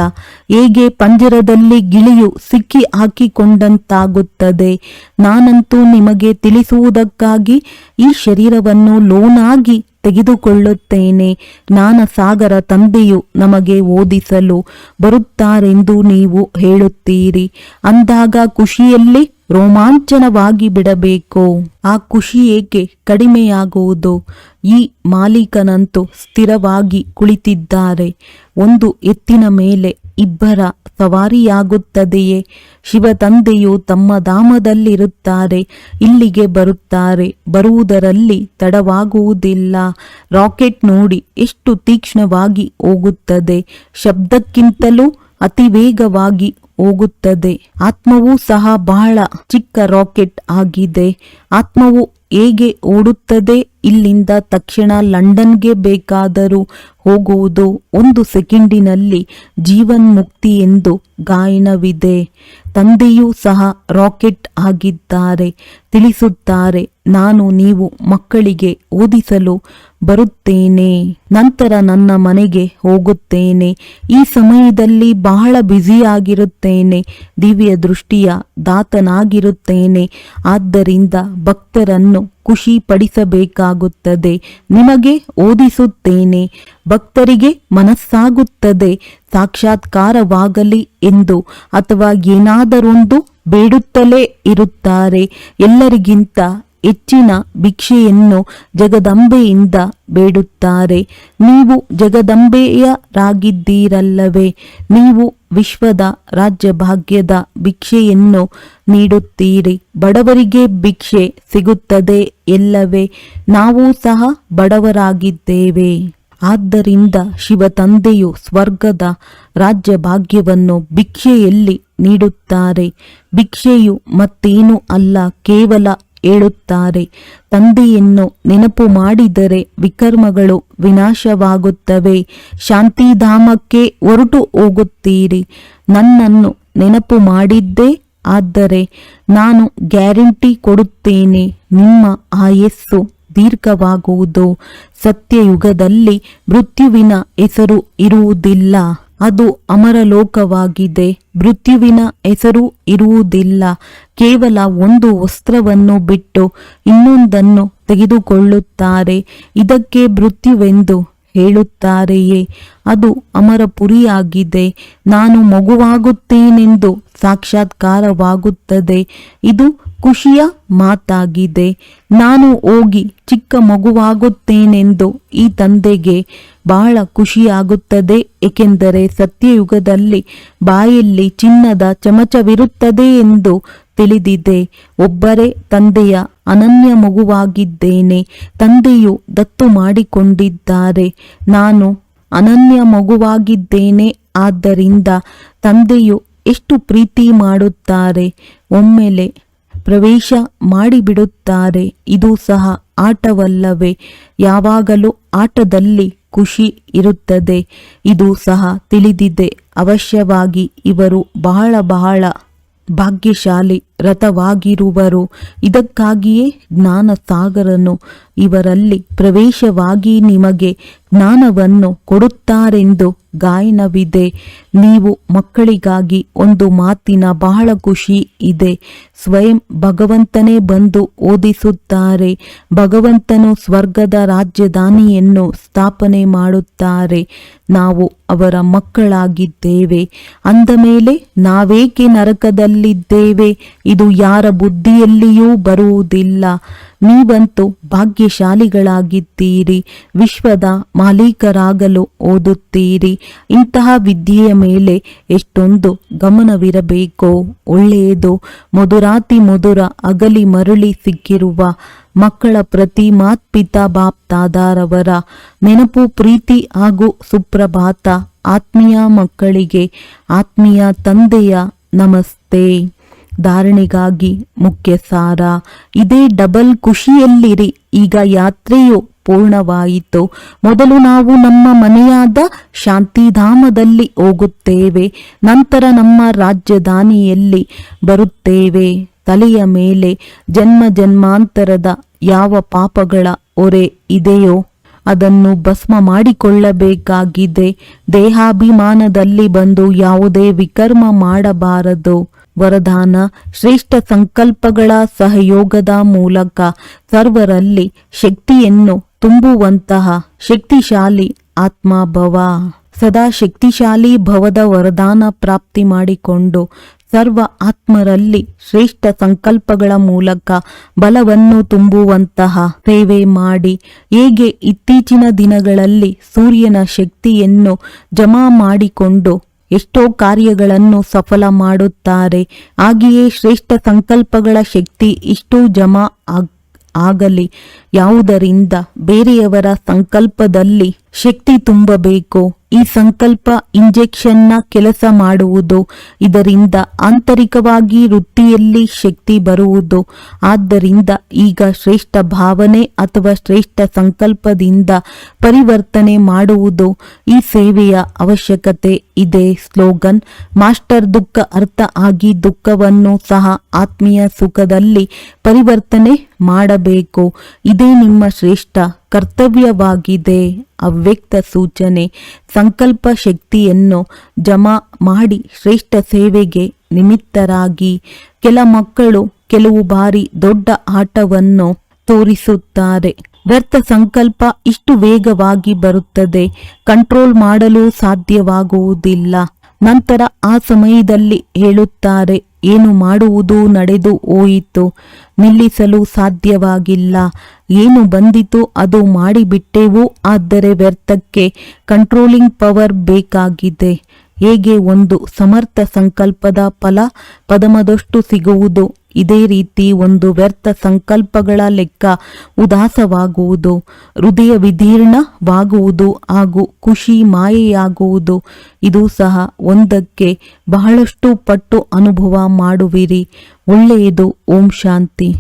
ಹೇಗೆ ಪಂಜರದಲ್ಲಿ ಗಿಳಿಯು ಸಿಕ್ಕಿ ಹಾಕಿಕೊಂಡಂತಾಗುತ್ತದೆ? ನಾನಂತೂ ನಿಮಗೆ ತಿಳಿಸುವುದಕ್ಕಾಗಿ ಈ ಶರೀರವನ್ನು ಲೋನಾಗಿ ತೆಗೆದುಕೊಳ್ಳುತ್ತೇನೆ. ಜ್ಞಾನ ಸಾಗರ ತಂದೆಯು ನಮಗೆ ಓದಿಸಲು ಬರುತ್ತಾರೆಂದು ನೀವು ಹೇಳುತ್ತೀರಿ. ಅಂದಾಗ ಖುಷಿಯಲ್ಲಿ ರೋಮಾಂಚನವಾಗಿ ಬಿಡಬೇಕು. ಆ ಖುಷಿ ಏಕೆ ಕಡಿಮೆಯಾಗುವುದು? ಈ ಮಾಲೀಕನಂತೂ ಸ್ಥಿರವಾಗಿ ಕುಳಿತಿದ್ದಾರೆ. ಒಂದು ಎತ್ತಿನ ಮೇಲೆ ಇಬ್ಬರ ಸವಾರಿಯಾಗುತ್ತದೆಯೇ? ಶಿವ ತಂದೆಯು ತಮ್ಮ ಧಾಮದಲ್ಲಿರುತ್ತಾರೆ, ಇಲ್ಲಿಗೆ ಬರುತ್ತಾರೆ, ಬರುವುದರಲ್ಲಿ ತಡವಾಗುವುದಿಲ್ಲ. ರಾಕೆಟ್ ನೋಡಿ ಎಷ್ಟು ತೀಕ್ಷ್ಣವಾಗಿ ಹೋಗುತ್ತದೆ. ಶಬ್ದಕ್ಕಿಂತಲೂ ಅತಿ ವೇಗವಾಗಿ ಹೋಗುತ್ತದೆ. ಆತ್ಮವೂ ಸಹ ಬಹಳ ಚಿಕ್ಕ ರಾಕೆಟ್ ಆಗಿದೆ. ಆತ್ಮವು ಹೇಗೆ ಓಡುತ್ತದೆ? ಇಲ್ಲಿಂದ ತಕ್ಷಣ ಲಂಡನ್ಗೆ ಬೇಕಾದರೂ ಹೋಗುವುದು ಒಂದು ಸೆಕೆಂಡಿನಲ್ಲಿ ಜೀವನ್ ಮುಕ್ತಿ ಎಂದು ಗಾಯನವಿದೆ. ತಂದೆಯೂ ಸಹ ರಾಕೆಟ್ ಆಗಿದ್ದಾರೆ. ತಿಳಿಸುತ್ತಾರೆ, ನಾನು ನೀವು ಮಕ್ಕಳಿಗೆ ಓದಿಸಲು ಬರುತ್ತೇನೆ, ನಂತರ ನನ್ನ ಮನೆಗೆ ಹೋಗುತ್ತೇನೆ. ಈ ಸಮಯದಲ್ಲಿ ಬಹಳ ಬ್ಯುಸಿಯಾಗಿರುತ್ತೇನೆ, ದಿವ್ಯ ದೃಷ್ಟಿಯ ದಾತನಾಗಿರುತ್ತೇನೆ. ಆದ್ದರಿಂದ ಭಕ್ತರನ್ನು ಖುಷಿ ಪಡಿಸಬೇಕಾಗುತ್ತದೆ ನಿಮಗೆ ಓದಿಸುತ್ತೇನೆ, ಭಕ್ತರಿಗೆ ಮನಸ್ಸಾಗುತ್ತದೆ, ಸಾಕ್ಷಾತ್ಕಾರವಾಗಲಿ ಎಂದು ಅಥವಾ ಏನಾದರೊಂದು ಬೇಡುತ್ತಲೇ ಇರುತ್ತಾರೆ. ಎಲ್ಲರಿಗಿಂತ ಹೆಚ್ಚಿನ ಭಿಕ್ಷೆಯನ್ನು ಜಗದಂಬೆಯಿಂದ ಬೇಡುತ್ತಾರೆ. ನೀವು ಜಗದಂಬೆಯರಾಗಿದ್ದೀರಲ್ಲವೇ ನೀವು ವಿಶ್ವದ ರಾಜ್ಯಭಾಗ್ಯದ ಭಿಕ್ಷೆಯನ್ನು ನೀಡುತ್ತೀರಿ. ಬಡವರಿಗೆ ಭಿಕ್ಷೆ ಸಿಗುತ್ತದೆ ಎಲ್ಲವೇ? ನಾವು ಸಹ ಬಡವರಾಗಿದ್ದೇವೆ. ಆದ್ದರಿಂದ ಶಿವ ತಂದೆಯು ಸ್ವರ್ಗದ ರಾಜ್ಯಭಾಗ್ಯವನ್ನು ಭಿಕ್ಷೆಯಲ್ಲಿ ನೀಡುತ್ತಾರೆ. ಭಿಕ್ಷೆಯು ಮತ್ತೇನು ಅಲ್ಲ, ಕೇವಲ ಹೇಳುತ್ತಾರೆ ತಂದೆಯನ್ನು ನೆನಪು ಮಾಡಿದರೆ ವಿಕರ್ಮಗಳು ವಿನಾಶವಾಗುತ್ತವೆ. ಶಾಂತಿಧಾಮಕ್ಕೆ ಹೊರಟು ಹೋಗುತ್ತೀರಿ. ನನ್ನನ್ನು ನೆನಪು ಮಾಡಿದ್ದೇ ಆದರೆ ನಾನು ಗ್ಯಾರಂಟಿ ಕೊಡುತ್ತೇನೆ. ನಿಮ್ಮ ಆಯಸ್ಸು ದೀರ್ಘವಾಗುವುದು. ಸತ್ಯಯುಗದಲ್ಲಿ ಮೃತ್ಯುವಿನ ಹೆಸರು ಇರುವುದಿಲ್ಲ. ಅದು ಅಮರಲೋಕವಾಗಿದೆ. ಮೃತ್ಯುವಿನ ಹೆಸರು ಇರುವುದಿಲ್ಲ. ಕೇವಲ ಒಂದು ವಸ್ತ್ರವನ್ನು ಬಿಟ್ಟು ಇನ್ನೊಂದನ್ನು ತೆಗೆದುಕೊಳ್ಳುತ್ತಾರೆ. ಇದಕ್ಕೆ ಮೃತ್ಯುವೆಂದು ಹೇಳುತ್ತಾರೆಯೇ? ಅದು ಅಮರಪುರಿಯಾಗಿದೆ. ನಾನು ಮಗುವಾಗುತ್ತೇನೆಂದು ಸಾಕ್ಷಾತ್ಕಾರವಾಗುತ್ತದೆ. ಇದು ಖುಷಿಯ ಮಾತಾಗಿದೆ. ನಾನು ಹೋಗಿ ಚಿಕ್ಕ ಮಗುವಾಗುತ್ತೇನೆಂದು ಈ ತಂದೆಗೆ ಬಹಳ ಖುಷಿಯಾಗುತ್ತದೆ. ಏಕೆಂದರೆ ಸತ್ಯಯುಗದಲ್ಲಿ ಬಾಯಲ್ಲಿ ಚಿನ್ನದ ಚಮಚವಿರುತ್ತದೆ ಎಂದು ತಿಳಿದಿದೆ. ಒಬ್ಬರೇ ತಂದೆಯ ಅನನ್ಯ ಮಗುವಾಗಿದ್ದೇನೆ. ತಂದೆಯು ದತ್ತು ಮಾಡಿಕೊಂಡಿದ್ದಾರೆ. ನಾನು ಅನನ್ಯ ಮಗುವಾಗಿದ್ದೇನೆ. ಆದ್ದರಿಂದ ತಂದೆಯು ಎಷ್ಟು ಪ್ರೀತಿ ಮಾಡುತ್ತಾರೆ, ಒಮ್ಮೆಲೆ ಪ್ರವೇಶ ಮಾಡಿಬಿಡುತ್ತಾರೆ, ಇದು ಸಹ ಆಟವಲ್ಲವೇ, ಯಾವಾಗಲೂ ಆಟದಲ್ಲಿ ಖುಷಿ ಇರುತ್ತದೆ, ಇದು ಸಹ ತಿಳಿದಿದೆ. ಅವಶ್ಯವಾಗಿ ಇವರು ಬಹಳ ಬಹಳ ಭಾಗ್ಯಶಾಲಿ. ರಥವಾಗಿರುವರು. ಇದಕ್ಕಾಗಿಯೇ ಜ್ಞಾನ ಸಾಗರನು ಇವರಲ್ಲಿ ಪ್ರವೇಶವಾಗಿ ನಿಮಗೆ ಜ್ಞಾನವನ್ನು ಕೊಡುತ್ತಾರೆಂದು ಗಾಯನವಿದೆ. ನೀವು ಮಕ್ಕಳಿಗಾಗಿ ಒಂದು ಮಾತಿನ ಬಹಳ ಖುಷಿ ಇದೆ. ಸ್ವಯಂ ಭಗವಂತನೇ ಬಂದು ಓದಿಸುತ್ತಾರೆ. ಭಗವಂತನು ಸ್ವರ್ಗದ ರಾಜಧಾನಿಯನ್ನು ಸ್ಥಾಪನೆ ಮಾಡುತ್ತಾರೆ. ನಾವು ಅವರ ಮಕ್ಕಳಾಗಿದ್ದೇವೆ. ಅಂದ ಮೇಲೆ ನಾವೇಕೆ ನರಕದಲ್ಲಿದ್ದೇವೆ? ಇದು ಯಾರ ಬುದ್ಧಿಯಲ್ಲಿಯೂ ಬರುವುದಿಲ್ಲ. ನೀವಂತೂ ಭಾಗ್ಯಶಾಲಿಗಳಾಗಿದ್ದೀರಿ. ವಿಶ್ವದ ಮಾಲೀಕರಾಗಲು ಓದುತ್ತೀರಿ. ಇಂತಹ ವಿದ್ಯೆಯ ಮೇಲೆ ಎಷ್ಟೊಂದು ಗಮನವಿರಬೇಕೋ. ಒಳ್ಳೆಯದು, ಮಧುರಾತಿ ಮಧುರ ಅಗಲಿ ಮರಳಿ ಸಿಕ್ಕಿರುವ ಮಕ್ಕಳ ಪ್ರತಿ ಮಾತ್ಪಿತಾ ಬಾಪ್ತಾದಾರವರ ನೆನಪು, ಪ್ರೀತಿ ಹಾಗೂ ಸುಪ್ರಭಾತ ಆತ್ಮೀಯ ಮಕ್ಕಳಿಗೆ ಆತ್ಮೀಯ ತಂದೆಯ ನಮಸ್ತೆ. ಧಾರಣೆಗಾಗಿ ಮುಖ್ಯ ಸಾರ. ಇದೇ ಡಬಲ್ ಖುಷಿಯಲ್ಲಿರಿ. ಈಗ ಯಾತ್ರೆಯು ಪೂರ್ಣವಾಯಿತು. ಮೊದಲು ನಾವು ನಮ್ಮ ಮನೆಯಾದ ಶಾಂತಿಧಾಮದಲ್ಲಿ ಹೋಗುತ್ತೇವೆ. ನಂತರ ನಮ್ಮ ರಾಜಧಾನಿಯಲ್ಲಿ ಬರುತ್ತೇವೆ. ತಲೆಯ ಮೇಲೆ ಜನ್ಮ ಜನ್ಮಾಂತರದ ಯಾವ ಪಾಪಗಳ ಹೊರೆ ಇದೆಯೋ ಅದನ್ನು ಭಸ್ಮ ಮಾಡಿಕೊಳ್ಳಬೇಕಾಗಿದೆ. ದೇಹಾಭಿಮಾನದಲ್ಲಿ ಬಂದು ಯಾವುದೇ ವಿಕರ್ಮ ಮಾಡಬಾರದು. ವರದಾನ ಶ್ರೇಷ್ಠ ಸಂಕಲ್ಪಗಳ ಸಹಯೋಗದ ಮೂಲಕ ಸರ್ವರಲ್ಲಿ ಶಕ್ತಿಯನ್ನು ತುಂಬುವಂತಹ ಶಕ್ತಿಶಾಲಿ ಆತ್ಮಭವ. ಸದಾ ಶಕ್ತಿಶಾಲಿ ಭವದ ವರದಾನ ಪ್ರಾಪ್ತಿ ಮಾಡಿಕೊಂಡು ಸರ್ವ ಆತ್ಮರಲ್ಲಿ ಶ್ರೇಷ್ಠ ಸಂಕಲ್ಪಗಳ ಮೂಲಕ ಬಲವನ್ನು ತುಂಬುವಂತಹ ಸೇವೆ ಮಾಡಿ ಹೇಗೆ ಇತ್ತೀಚಿನ ದಿನಗಳಲ್ಲಿ ಸೂರ್ಯನ ಶಕ್ತಿಯನ್ನು ಜಮಾ ಮಾಡಿಕೊಂಡು ಎಷ್ಟೋ ಕಾರ್ಯಗಳನ್ನು ಸಫಲ ಮಾಡುತ್ತಾರೆ. ಹಾಗೆಯೇ ಶ್ರೇಷ್ಠ ಸಂಕಲ್ಪಗಳ ಶಕ್ತಿ ಇಷ್ಟು ಜಮಾ ಆಗ್- ಆಗಲಿ. ಯಾವುದರಿಂದ ಬೇರೆಯವರ ಸಂಕಲ್ಪದಲ್ಲಿ ಶಕ್ತಿ ತುಂಬಬೇಕು? ಈ ಸಂಕಲ್ಪ ಇಂಜೆಕ್ಷನ್ನ ಕೆಲಸ ಮಾಡುವುದು. ಇದರಿಂದ ಆಂತರಿಕವಾಗಿ ವೃತ್ತಿಯಲ್ಲಿ ಶಕ್ತಿ ಬರುವುದು. ಆದ್ದರಿಂದ ಈಗ ಶ್ರೇಷ್ಠ ಭಾವನೆ ಅಥವಾ ಶ್ರೇಷ್ಠ ಸಂಕಲ್ಪದಿಂದ ಪರಿವರ್ತನೆ ಮಾಡುವುದು ಈ ಸೇವೆಯ ಅವಶ್ಯಕತೆ ಇದೆ. ಸ್ಲೋಗನ್, ಮಾಸ್ಟರ್ ದುಃಖ ಅರ್ಥ ಆಗಿ ದುಃಖವನ್ನು ಸಹ ಆತ್ಮೀಯ ಸುಖದಲ್ಲಿ ಪರಿವರ್ತನೆ ಮಾಡಬೇಕು. ಇದೇ ನಿಮ್ಮ ಶ್ರೇಷ್ಠ ಕರ್ತವ್ಯವಾಗಿದೆ. ಅವ್ಯಕ್ತ ಸೂಚನೆ, ಸಂಕಲ್ಪ ಶಕ್ತಿಯನ್ನು ಜಮಾ ಮಾಡಿ ಶ್ರೇಷ್ಠ ಸೇವೆಗೆ ನಿಮಿತ್ತರಾಗಿ. ಕೆಲ ಮಕ್ಕಳು ಕೆಲವು ಬಾರಿ ದೊಡ್ಡ ಆಟವನ್ನು ತೋರಿಸುತ್ತಾರೆ. ವ್ಯರ್ಥ ಸಂಕಲ್ಪ ಇಷ್ಟು ವೇಗವಾಗಿ ಬರುತ್ತದೆ. ಕಂಟ್ರೋಲ್ ಮಾಡಲು ಸಾಧ್ಯವಾಗುವುದಿಲ್ಲ. ನಂತರ ಆ ಸಮಯದಲ್ಲಿ ಹೇಳುತ್ತಾರೆ, ಏನು ಮಾಡುವುದು ನಡೆದು ಹೋಯಿತು? ನಿಲ್ಲಿಸಲು ಸಾಧ್ಯವಾಗಿಲ್ಲ. ಏನು ಬಂದಿತು ಅದು ಮಾಡಿಬಿಟ್ಟೆವು, ಆದರೆ ವ್ಯರ್ಥಕ್ಕೆ ಕಂಟ್ರೋಲಿಂಗ್ ಪವರ್ ಬೇಕಾಗಿದೆ. ಹೇಗೆ ಒಂದು ಸಮರ್ಥ ಸಂಕಲ್ಪದ ಫಲ ಪದಮದಷ್ಟು ಸಿಗುವುದು? ಇದೇ ರೀತಿ ಒಂದು ವ್ಯರ್ಥ ಸಂಕಲ್ಪಗಳ ಲೆಕ್ಕ ಉದಾಸವಾಗುವುದು, ಹೃದಯ ವಿದೀರ್ಣವಾಗುವುದು ಹಾಗೂ ಖುಷಿ ಮಾಯೆಯಾಗುವುದು. ಇದು ಸಹ ಒಂದಕ್ಕೆ ಬಹಳಷ್ಟು ಪಟ್ಟು ಅನುಭವ ಮಾಡುವಿರಿ. ಒಳ್ಳೆಯದು. ಓಂ ಶಾಂತಿ.